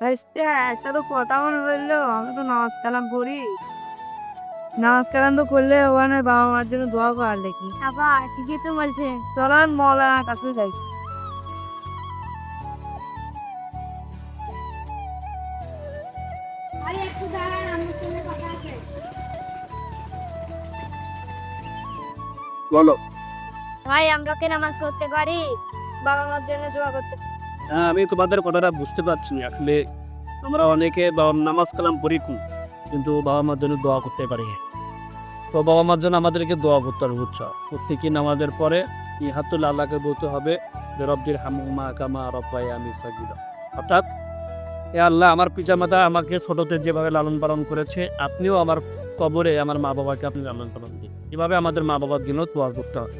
একটা তো কথা মনে বলল আমি তো নামাজ কালাম পড়ি। নামাজ কালাম তো করলে ওখানে বাবা মার জন্য দোয়া করার দেখি আবার ঠিকই তো বলছে। চলেন মৌলানার কাছে যাই। আরে একটু দাঁড়ান আমি তুমি কথা আছে। বলো। ভাই আমরা কি নামাজ করতে পারি? বাবা মার জন্য দোয়া করতে হ্যাঁ আমি তোমাদের কথাটা বুঝতে পারছি না। আসলে আমরা অনেকে বাবা নামাজ কালাম পড়ি কিন্তু বাবা মার জন্য দোয়া করতে পারি তো বাবা মার জন্য আমাদেরকে দোয়া করতে হবে, বুঝছ? প্রত্যেকে নামাজের পরে এই হাতুল আল্লাহকে বলতে হবে, যে রব্বির হামুমা কামা রব্বাই আমি সাজিদা অর্থাৎ, এ আল্লাহ, আমার পিতামাতা আমাকে ছোটতে যেভাবে লালন পালন করেছে, আপনিও আমার কবরে আমার মা বাবাকে আপনি লালন পালন দিন এভাবে আমাদের মা বাবার জন্য দোয়া করতে হবে।